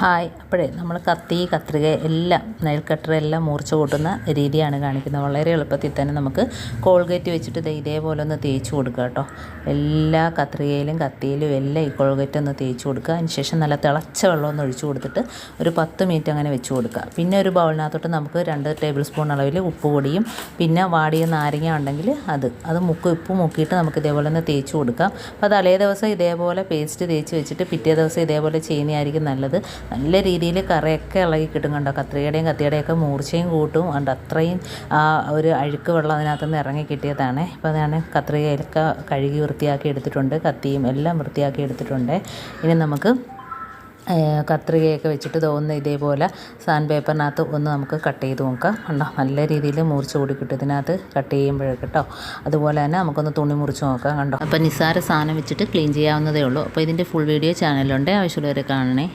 Hi. അപ്പോഴേ നമ്മൾ കത്തി കത്രിക എല്ലാം നെയിൽ കട്ടർ എല്ലാം മൂർച്ച കൂട്ടുന്ന രീതിയാണ് കാണിക്കുന്നത്. വളരെ എളുപ്പത്തിൽ തന്നെ നമുക്ക് കോൾഗേറ്റ് വെച്ചിട്ട് ഇതേപോലെ ഒന്ന് തേച്ച് കൊടുക്കുക കേട്ടോ. എല്ലാ കത്രികയിലും കത്തിയിലും എല്ലാം ഈ കോൾഗേറ്റ് ഒന്ന് തേച്ച് കൊടുക്കുക. അതിന് ശേഷം നല്ല തിളച്ച വെള്ളം ഒന്ന് ഒഴിച്ചു കൊടുത്തിട്ട് ഒരു പത്ത് മിനിറ്റ് അങ്ങനെ വെച്ച് കൊടുക്കുക. പിന്നെ ഒരു ബൗളിനകത്തോട്ട് നമുക്ക് രണ്ട് ടേബിൾ സ്പൂൺ അളവിൽ ഉപ്പ് പൊടിയും പിന്നെ വാടിയ നാരങ്ങ ഉണ്ടെങ്കിൽ അത്. അത് മുക്ക് ഉപ്പ് മുക്കിയിട്ട് നമുക്ക് ഇതേപോലെ ഒന്ന് തേച്ച് കൊടുക്കാം. അപ്പോൾ തലേ ദിവസം ഇതേപോലെ പേസ്റ്റ് തേച്ച് വെച്ചിട്ട് പിറ്റേ ദിവസം ഇതേപോലെ ചെയ്യുന്നതായിരിക്കും നല്ലത്. നല്ല രീതിയിൽ കറിയൊക്കെ ഇളകി കിട്ടും കണ്ടോ? കത്രികയുടെയും കത്തിയുടെയൊക്കെ മൂർച്ചയും കൂട്ടും. കണ്ടോ? അത്രയും ആ ഒരു അഴുക്ക് വെള്ളം അതിനകത്ത് നിന്ന് ഇറങ്ങി കിട്ടിയതാണ്. ഇപ്പോൾ ഞാൻ കത്രികയിലൊക്കെ കഴുകി വൃത്തിയാക്കി എടുത്തിട്ടുണ്ട്. കത്തിയും എല്ലാം വൃത്തിയാക്കി എടുത്തിട്ടുണ്ട്. ഇനി നമുക്ക് കത്രികയൊക്കെ വെച്ചിട്ട് തോന്നുന്ന ഇതേപോലെ സാൻഡ് പേപ്പറിനകത്ത് ഒന്ന് നമുക്ക് കട്ട് ചെയ്ത് നോക്കാം. കണ്ടോ? നല്ല രീതിയിൽ മുറിച്ച് കൂടി കിട്ടും ഇതിനകത്ത് കട്ട് ചെയ്യുമ്പോഴൊക്കെ കേട്ടോ. അതുപോലെ തന്നെ നമുക്കൊന്ന് തുണി മുറിച്ച് നോക്കാം കണ്ടോ? അപ്പോൾ നിസ്സാര സാധനം വെച്ചിട്ട് ക്ലീൻ ചെയ്യാവുന്നതേ ഉള്ളൂ. അപ്പോൾ ഇതിന്റെ ഫുൾ വീഡിയോ ചാനലുണ്ട് ആവശ്യമുള്ളവരെ കാണണേ.